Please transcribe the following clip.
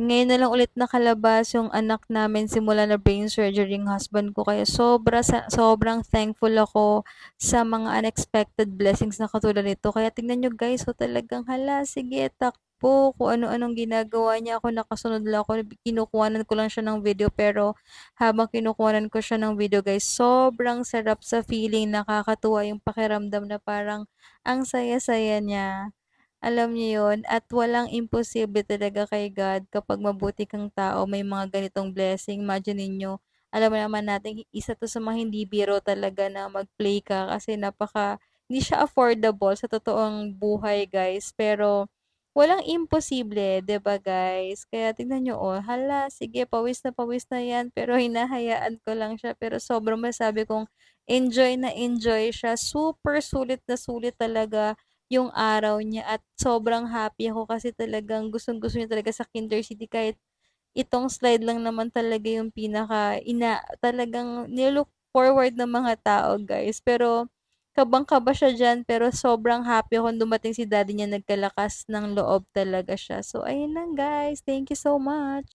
Ngayon na lang ulit nakalabas yung anak namin simula na brain surgery yung husband ko. Kaya sobra, sobrang thankful ako sa mga unexpected blessings na katulad nito. Kaya tingnan nyo guys, so talagang hala, sige, takbo. Kung ano-anong ginagawa niya ako, nakasunod lang ako. Kinukuhanan ko lang siya ng video. Pero habang kinukuhanan ko siya ng video guys, sobrang sarap sa feeling. Nakakatuwa yung pakiramdam na parang ang saya-saya niya. Alam niyo yun, at walang imposible talaga kay God kapag mabuti kang tao, may mga ganitong blessing. Imagine ninyo, alam naman natin, isa to sa mga hindi biro talaga na mag-play ka kasi napaka, hindi siya affordable sa totoong buhay, guys. Pero, walang imposible, ba guys? Kaya tingnan nyo, oh, hala, sige, pawis na pawis na yan, pero hinahayaan ko lang siya. Pero sobrang masabi kong enjoy na enjoy siya. Super sulit na sulit talaga yung araw niya at sobrang happy ako kasi talagang gustong-gusto niya talaga sa Kinder City. Kahit itong slide lang naman talaga yung pinaka ina talagang nilook forward ng mga tao guys. Pero kabang-kaba siya dyan pero sobrang happy ako dumating si daddy niya. Nagkalakas ng loob talaga siya. So ayun lang guys. Thank you so much